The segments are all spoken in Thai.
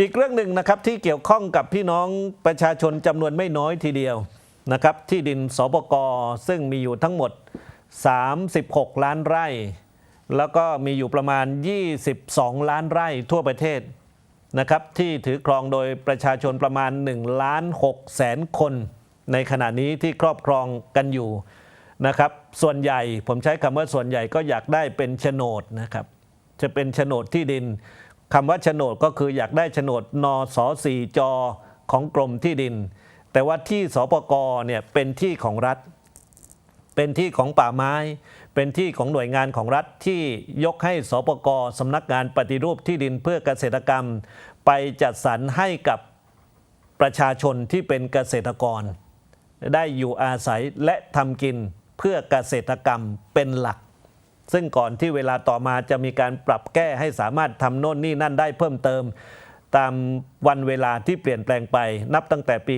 อีกเรื่องหนึ่งนะครับที่เกี่ยวข้องกับพี่น้องประชาชนจำนวนไม่น้อยทีเดียวนะครับที่ดินสปกซึ่งมีอยู่ทั้งหมด 36 ล้านไร่ แล้วก็มีอยู่ประมาณ 22 ล้านไร่ทั่วประเทศนะครับที่ถือครองโดยประชาชนประมาณ1ล้าน6แสนคน ในขณะนี้ที่ครอบครองกันอยู่นะครับส่วนใหญ่ผมใช้คำว่าส่วนใหญ่ก็อยากได้เป็นโฉนดนะครับจะเป็นโฉนดที่ดิน คำว่าโฉนดก็คืออยากได้โฉนดนสสี่จของกรมที่ดิน แต่ว่าที่สปกเนี่ยเป็นที่ของรัฐ เป็นที่ของป่าไม้ เป็นที่ของหน่วยงานของรัฐที่ยกให้สปกสำนักงานปฏิรูปที่ดินเพื่อเกษตรกรรม ไปจัดสรรให้กับประชาชนที่เป็นเกษตรกร ได้อยู่อาศัยและทำกินเพื่อเกษตรกรรมเป็นหลัก ซึ่งก่อนที่เวลาต่อมาจะมีการปรับแก้ให้สามารถทำโน่นนี่นั่นได้เพิ่มเติม ตามวันเวลาที่เปลี่ยนแปลงไปนับตั้งแต่ปี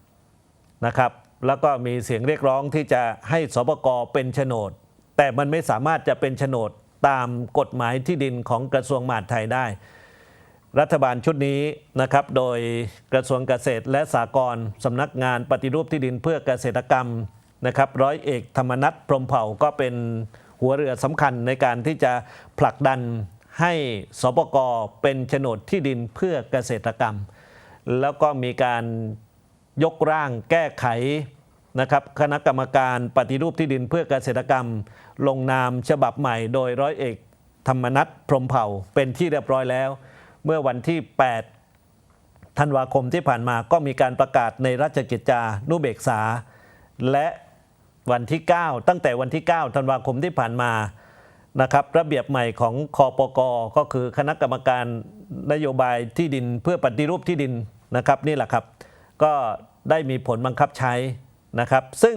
2518 นะครับ แล้วก็มีเสียงเรียกร้องที่จะให้สปกเป็นโฉนด แต่มันไม่สามารถจะเป็นโฉนดตามกฎหมายที่ดินของกระทรวงมหาดไทยได้ รัฐบาลชุดนี้นะครับ โดยกระทรวงเกษตรและสหกรณ์สำนักงานปฏิรูปที่ดินเพื่อเกษตรกรรม นะครับร้อยเอกธรรมนัฐพรมเผ่าก็เป็นหัวเรือสำคัญในการที่จะผลักดันให้สปกเป็นโฉนดที่ดินเพื่อเกษตรกรรม แล้วก็มีการยกร่างแก้ไขนะครับคณะกรรมการปฏิรูปที่ดินเพื่อเกษตรกรรม ลงนามฉบับใหม่โดยร้อยเอกธรรมนัฐพรมเผ่าเป็นที่เรียบร้อยแล้ว เมื่อวันที่ 8 ธันวาคมที่ผ่านมาก็มีการประกาศในราชกิจจานุเบกษา และ วันที่ 9 ตั้งแต่วันที่ 9 ธันวาคมที่ผ่านมานะครับระเบียบใหม่ของคอปกก็คือคณะกรรมการนโยบายที่ดินเพื่อปฏิรูปที่ดินนะครับนี่แหละครับ ก็ได้มีผลบังคับใช้นะครับ ซึ่ง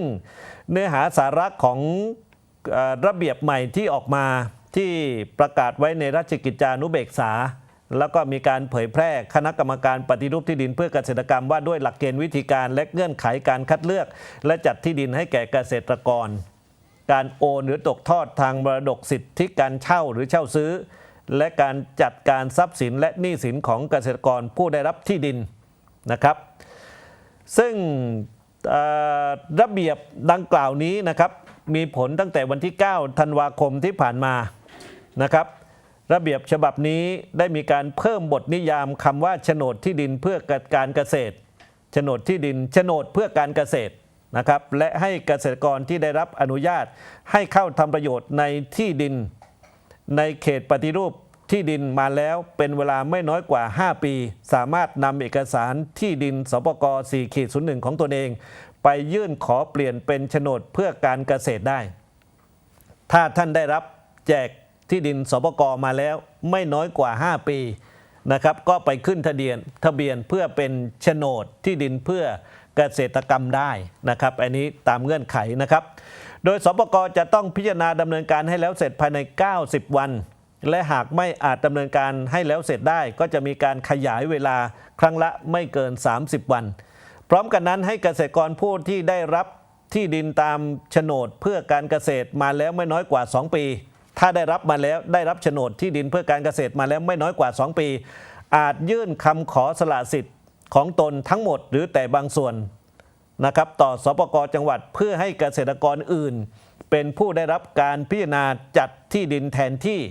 เนื้อหาสาระของระเบียบใหม่ที่ออกมาที่ประกาศไว้ในราชกิจจานุเบกษา แล้วก็มีการเผยแพร่คณะกรรมการปฏิรูปที่ดินเพื่อเกษตรกรรมว่าด้วยหลักเกณฑ์วิธีการและเงื่อนไขการคัดเลือก และจัดที่ดินให้แก่เกษตรกร การโอนหรือตกทอดทางมรดกสิทธิการเช่าหรือเช่าซื้อ และการจัดการทรัพย์สินและหนี้สินของเกษตรกรผู้ได้รับที่ดินนะครับ ซึ่งระเบียบดังกล่าวนี้นะครับมีผลตั้งแต่วันที่ 9 ธันวาคมที่ผ่านมานะครับ ระเบียบฉบับนี้ได้มีการเพิ่มบทนิยามคำว่าโฉนดที่ดินเพื่อการเกษตรโฉนดที่ดินโฉนดเพื่อการเกษตรนะครับ และให้เกษตรกรที่ได้รับอนุญาต ให้เข้าทำประโยชน์ในที่ดิน ในเขตปฏิรูปที่ดินมาแล้วเป็นเวลาไม่น้อยกว่า 5 ปี สามารถนำเอกสารที่ดินสปก4ขีด01ของตนเอง ไปยื่นขอเปลี่ยนเป็นโฉนดเพื่อการเกษตรได้ ถ้าท่านได้รับแจก ที่ดินสปกมาแล้วไม่น้อยกว่า 5 ปีนะครับก็ไปขึ้นทะเบียนทะเบียนเพื่อเป็นโฉนดที่ดินเพื่อเกษตรกรรมได้นะครับ อันนี้ตามเงื่อนไขนะครับ โดยสปกจะต้องพิจารณาดำเนินการให้แล้วเสร็จภายใน 90 วัน และหากไม่อาจดำเนินการให้แล้วเสร็จได้ ก็จะมีการขยายเวลาครั้งละไม่เกิน 30 วัน พร้อมกันนั้นให้เกษตรกรผู้ที่ได้รับที่ดินตามโฉนดเพื่อการเกษตรมาแล้วไม่น้อยกว่า 2 ปี ถ้าได้รับมาแล้วได้รับโฉนดที่ดินเพื่อการเกษตรมาแล้วไม่น้อยกว่า 2 ปี อาจยื่นคำขอสละสิทธิ์ของตนทั้งหมดหรือแต่บางส่วนนะครับต่อสปกจังหวัดเพื่อให้เกษตรกรอื่น เป็นผู้ได้รับการพิจารณาจัดที่ดินแทนที่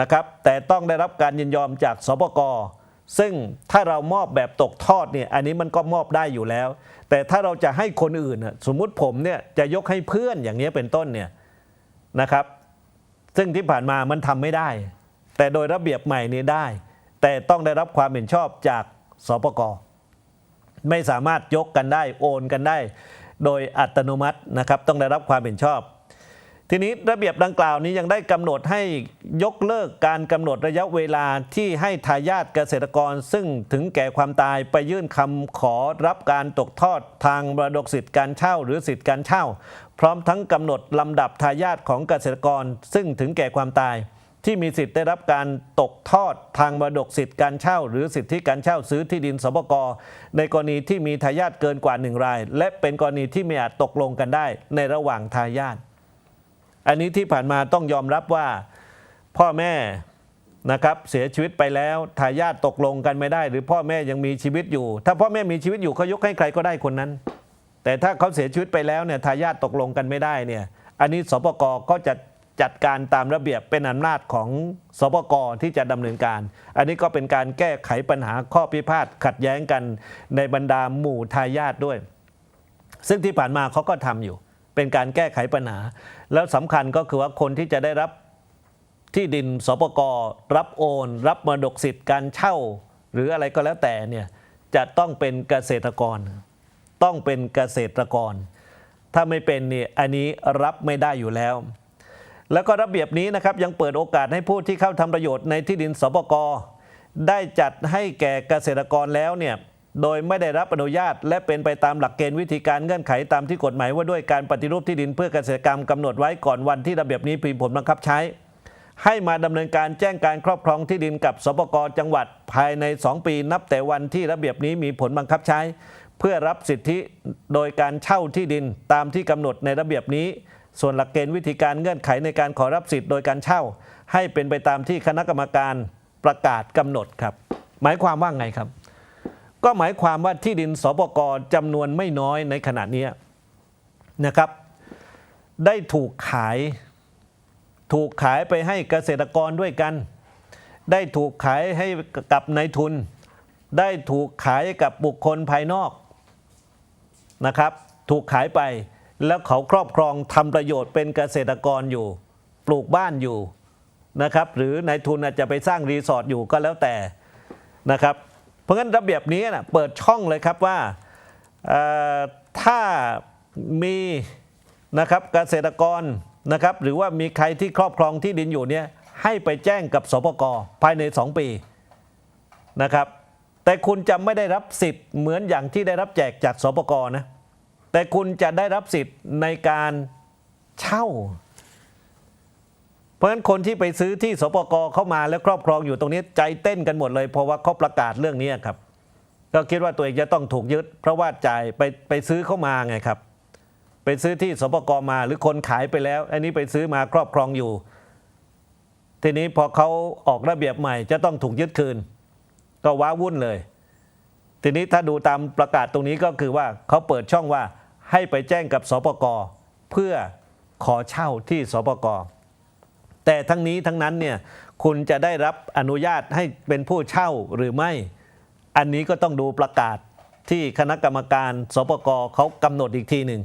นะครับแต่ต้องได้รับการยินยอมจากสปกซึ่งถ้าเรามอบแบบตกทอดเนี่ยอันนี้มันก็มอบได้อยู่แล้ว แต่ถ้าเราจะให้คนอื่น สมมุติผมเนี่ยจะยกให้เพื่อนอย่างนี้เป็นต้นเนี่ยนะครับ ซึ่งที่ผ่านมามันทำไม่ได้ แต่โดยระเบียบใหม่นี้ได้ แต่ต้องได้รับความเห็นชอบจากสปกไม่สามารถยกกันได้โอนกันได้ โดยอัตโนมัตินะครับ ต้องได้รับความเห็นชอบ ทีนี้ระเบียบดังกล่าวนี้ยังได้กำหนดให้ยกเลิกการกำหนดระยะเวลาที่ให้ทายาทเกษตรกร ซึ่งถึงแก่ความตายไปยื่นคำขอรับการตกทอดทางมรดกสิทธิ์การเช่า หรือสิทธิ์การเช่า พร้อมทั้งกำหนดลำดับทายาทของเกษตรกร ซึ่งถึงแก่ความตาย ที่มีสิทธิ์ได้รับการตกทอดทางมรดกสิทธิ์การเช่า หรือสิทธิการเช่าซื้อที่ดินสปกในกรณีที่มีทายาทเกินกว่าหนึ่งราย และเป็นกรณีที่ไม่อาจตกลงกันได้ในระหว่างทายาท อันนี้ที่ผ่านมาต้องยอมรับว่าพ่อแม่นะครับเสียชีวิตไปแล้วทายาทตกลงกันไม่ได้ หรือพ่อแม่ยังมีชีวิตอยู่ ถ้าพ่อแม่มีชีวิตอยู่เขายกให้ใครก็ได้คนนั้น แต่ถ้าเขาเสียชีวิตไปแล้วเนี่ยทายาทตกลงกันไม่ได้เนี่ยอันนี้สปกก็จะจัดการตามระเบียบเป็นอำนาจของสปกที่จะดำเนินการ อันนี้ก็เป็นการแก้ไขปัญหาข้อพิพาทขัดแย้งกันในบรรดาหมู่ทายาทด้วย ซึ่งที่ผ่านมาเขาก็ทำอยู่ เป็นการแก้ไขปัญหา แล้วสำคัญก็คือว่าคนที่จะได้รับที่ดินสปกรับโอน รับมรดกสิทธิ์การเช่า หรืออะไรก็แล้วแต่เนี่ยจะต้องเป็นเกษตรกร ต้องเป็นเกษตรกร ถ้าไม่เป็นเนี่ยอันนี้รับไม่ได้อยู่แล้ว แล้วก็ระเบียบนี้นะครับยังเปิดโอกาสให้ผู้ที่เข้าทำประโยชน์ในที่ดินสปกรได้จัดให้แก่เกษตรกรแล้วเนี่ย โดยไม่ได้รับอนุญาต และเป็นไปตามหลักเกณฑ์วิธีการเงื่อนไขตามที่กฎหมายว่าด้วยการปฏิรูปที่ดินเพื่อเกษตรกรรมกำหนดไว้ก่อนวันที่ระเบียบนี้มีผลบังคับใช้ ให้มาดำเนินการแจ้งการครอบครองที่ดินกับสปกจังหวัดภายใน 2 ปีนับแต่วันที่ระเบียบนี้มีผลบังคับใช้ เพื่อรับสิทธิโดยการเช่าที่ดินตามที่กำหนดในระเบียบนี้ ส่วนหลักเกณฑ์วิธีการเงื่อนไขในการขอรับสิทธิ์โดยการเช่า ให้เป็นไปตามที่คณะกรรมการประกาศกำหนดครับ หมายความว่าไงครับ ก็หมายความว่าที่ดินสปกรจำนวนไม่น้อยในขณะนี้นะครับ ได้ถูกขาย ถูกขายไปให้เกษตรกรด้วยกัน ได้ถูกขายให้กับนายทุน ได้ถูกขายกับบุคคลภายนอกนะครับ ถูกขายไปแล้วเขาครอบครองทำประโยชน์เป็นเกษตรกรอยู่ ปลูกบ้านอยู่นะครับ หรือนายทุนอาจจะไปสร้างรีสอร์ทอยู่ก็แล้วแต่นะครับ ราะงั้นระเบียบนี้นะเปิดช่องเลยครับว่าถ้ามีนะครับเกษตรกรนะครับหรือว่ามีใครที่ครอบครองที่ดินอยู่เนี่ยให้ไปแจ้งกับสปกภายใน 2 ปีนะครับแต่คุณจะไม่ได้รับสิทธิ์เหมือนอย่างที่ได้รับแจกจากสปกนะแต่คุณจะได้รับสิทธิ์ในการเช่า เพราะฉะนั้นคนที่ไปซื้อที่สปกเข้ามาแล้วครอบครองอยู่ตรงนี้ใจเต้นกันหมดเลย เพราะว่าเขาประกาศเรื่องนี้ครับ ก็คิดว่าตัวเองจะต้องถูกยึด เพราะว่าจ่ายไปไปซื้อเข้ามาไงครับ ไปซื้อที่สปกมาหรือคนขายไปแล้ว อันนี้ไปซื้อมาครอบครองอยู่ ทีนี้พอเขาออกระเบียบใหม่ จะต้องถูกยึดคืน ก็ว้าวุ่นเลย ทีนี้ถ้าดูตามประกาศตรงนี้ก็คือว่าเขาเปิดช่องว่าให้ไปแจ้งกับสปกเพื่อขอเช่าที่สปก แต่ทั้งนี้ทั้งนั้นเนี่ยคุณจะได้รับอนุญาตให้เป็นผู้เช่าหรือไม่ อันนี้ก็ต้องดูประกาศที่คณะกรรมการสปกเขากำหนดอีกทีหนึ่ง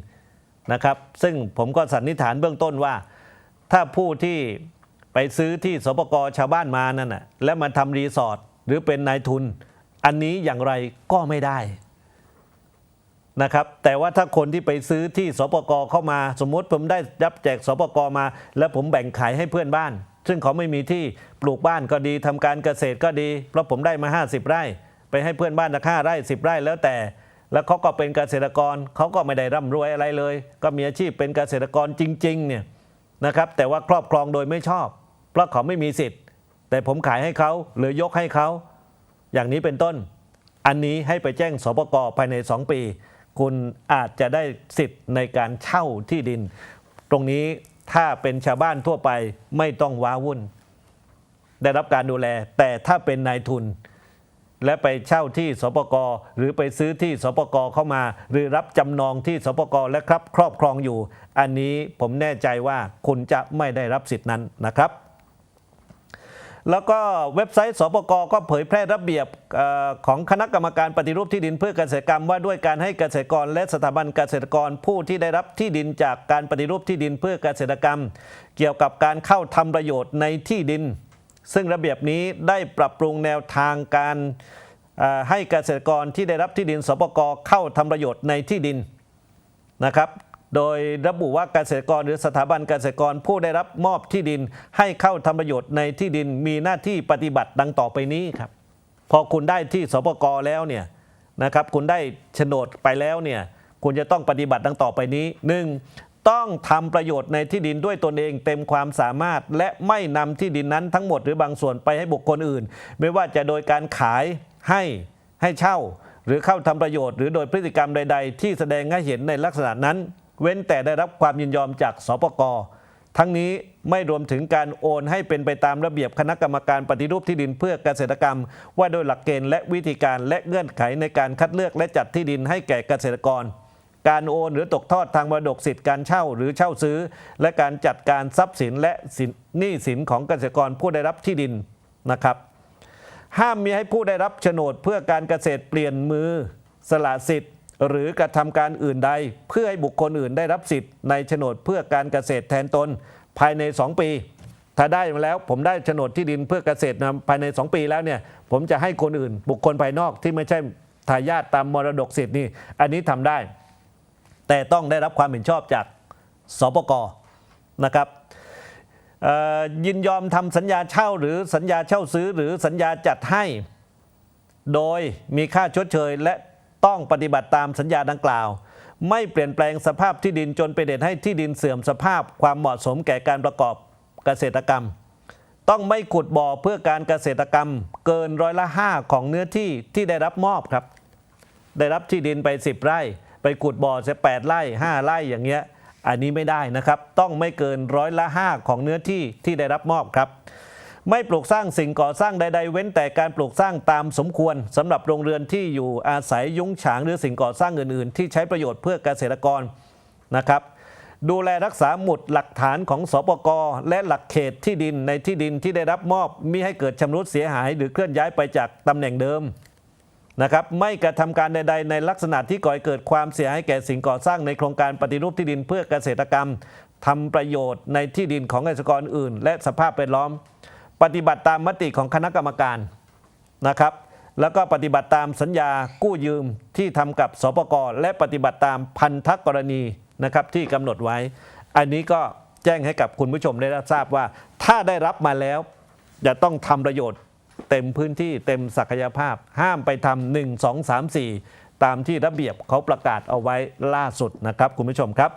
นะครับ ซึ่งผมก็สันนิษฐานเบื้องต้นว่า ถ้าผู้ที่ไปซื้อที่สปกชาวบ้านมานั่นน่ะแล้วมาทำรีสอร์ทหรือเป็นนายทุน อันนี้อย่างไรก็ไม่ได้ นะครับแต่ว่าถ้าคนที่ไปซื้อที่สปกเข้ามาสมมติผมได้รับแจกสปกมา แล้วผมแบ่งขายให้เพื่อนบ้าน ซึ่งเขาไม่มีที่ปลูกบ้านก็ดีทำการเกษตรก็ดี เพราะผมได้มา 50 ไร่ ไปให้เพื่อนบ้านราคาไร่10 ไร่แล้วแต่ แล้วเขาก็เป็นเกษตรกรเขาก็ไม่ได้ร่ำรวยอะไรเลย ก็มีอาชีพเป็นเกษตรกรจริงๆเนี่ยนะครับแต่ว่าครอบครองโดยไม่ชอบ เพราะเขาไม่มีสิทธิ์ แต่ผมขายให้เขาหรือยกให้เขาอย่างนี้เป็นต้น อันนี้ให้ไปแจ้งสปกภายใน 2 ปี คุณอาจจะได้สิทธิ์ในการเช่าที่ดิน ตรงนี้ถ้าเป็นชาวบ้านทั่วไปไม่ต้องว้าวุ่น ได้รับการดูแล แต่ถ้าเป็นนายทุน และไปเช่าที่สปกรหรือไปซื้อที่สปกรเข้ามา หรือรับจำนองที่สปกรและครับครอบครองอยู่ อันนี้ผมแน่ใจว่าคุณจะไม่ได้รับสิทธินั้นนะครับ แล้วก็เว็บไซต์สปกก็เผยแพร่ระเบียบของคณะกรรมการปฏิรูปที่ดินเพื่อเกษตรกรรมว่าด้วยการให้เกษตรกรและสถาบันเกษตรกรผู้ที่ได้รับที่ดินจากการปฏิรูปที่ดินเพื่อเกษตรกรรม เกี่ยวกับการเข้าทำประโยชน์ในที่ดิน ซึ่งระเบียบนี้ได้ปรับปรุงแนวทางการให้เกษตรกรที่ได้รับที่ดินสปกเข้าทำประโยชน์ในที่ดินนะครับ โดยระบุว่าเกษตรกรหรือสถาบันเกษตรกรผู้ได้รับมอบที่ดินให้เข้าทำประโยชน์ในที่ดินมีหน้าที่ปฏิบัติดังต่อไปนี้ครับ พอคุณได้ที่สปกรแล้วเนี่ยนะครับคุณได้โฉนดไปแล้วเนี่ยคุณจะต้องปฏิบัติดังต่อไปนี้หนึ่งต้องทำประโยชน์ในที่ดินด้วยตนเองเต็มความสามารถ และไม่นำที่ดินนั้นทั้งหมดหรือบางส่วนไปให้บุคคลอื่น ไม่ว่าจะโดยการขายให้ให้เช่า หรือเข้าทำประโยชน์ หรือโดยพฤติกรรมใด ๆ ที่แสดงให้เห็นในลักษณะนั้น เว้นแต่ได้รับความยินยอมจากสปกทั้งนี้ไม่รวมถึงการโอนให้เป็นไปตามระเบียบคณะกรรมการปฏิรูปที่ดินเพื่อเกษตรกรรม ว่าโดยหลักเกณฑ์และวิธีการและเงื่อนไขในการคัดเลือกและจัดที่ดินให้แก่เกษตรกร การโอนหรือตกทอดทางมรดกสิทธิการเช่าหรือเช่าซื้อ และการจัดการทรัพย์สินและสินหนี้สินของเกษตรกรผู้ได้รับที่ดินนะครับ ห้ามมีให้ผู้ได้รับโฉนดเพื่อการเกษตรเปลี่ยนมือ สละสิทธิ์ หรือกระทำการอื่นใด เพื่อให้บุคคลอื่นได้รับสิทธิ์ในโฉนดเพื่อการเกษตรแทนตนภายใน 2 ปี ถ้าได้มาแล้วผมได้โฉนดที่ดินเพื่อเกษตรนะภายใน 2 ปีแล้วเนี่ยผมจะให้คนอื่น บุคคลภายนอกที่ไม่ใช่ทายาทตามมรดกสิทธิ์นี่อันนี้ทำได้ แต่ต้องได้รับความเห็นชอบจากสปกนะครับยินยอมทำสัญญาเช่าหรือสัญญาเช่าซื้อหรือสัญญาจัดให้ โดยมีค่าชดเชยและ ต้องปฏิบัติตามสัญญาดังกล่าว ไม่เปลี่ยนแปลงสภาพที่ดินจนเป็นเหตุให้ที่ดินเสื่อมสภาพความเหมาะสมแก่การประกอบเกษตรกรรม ต้องไม่ขุดบ่อเพื่อการเกษตรกรรม เกินร้อยละห้าของเนื้อที่ที่ได้รับมอบครับ ได้รับที่ดินไป 10 ไร่ ไปขุดบ่อเสียแปดไร่5ไร่อย่างเงี้ยอันนี้ไม่ได้นะครับ ต้องไม่เกินร้อยละ5ของเนื้อที่ที่ได้รับมอบครับ ไม่ปลูกสร้างสิ่งก่อสร้างใด ๆ เว้นแต่การปลูกสร้างตามสมควรสำหรับโรงเรือนที่อยู่อาศัยยุ้งฉางหรือสิ่งก่อสร้างอื่น ๆ ที่ใช้ประโยชน์เพื่อเกษตรกรนะครับดูแลรักษาหมุดหลักฐานของสปกและหลักเขตที่ดินในที่ดินที่ได้รับมอบมิให้เกิดชำรุดเสียหายหรือเคลื่อนย้ายไปจากตำแหน่งเดิมนะครับไม่กระทำการใด ๆ ในลักษณะที่ก่อให้เกิดความเสียหายแก่สิ่งก่อสร้างในโครงการปฏิรูปที่ดินเพื่อเกษตรกรรมทำประโยชน์ในที่ดินของเกษตรกรอื่น และสภาพแวดล้อม ปฏิบัติตามมติของคณะกรรมการนะครับ แล้วก็ปฏิบัติตามสัญญากู้ยืมที่ทำกับสปกรและปฏิบัติตามพันธกรณีนะครับที่กำหนดไว้ อันนี้ก็แจ้งให้กับคุณผู้ชมได้รับทราบว่า ถ้าได้รับมาแล้วจะต้องทำประโยชน์เต็มพื้นที่เต็มศักยภาพ ห้ามไปทำหนึ่งสองสามสี่ตามที่ระเบียบเขาประกาศเอาไว้ล่าสุดนะครับ คุณผู้ชมครับ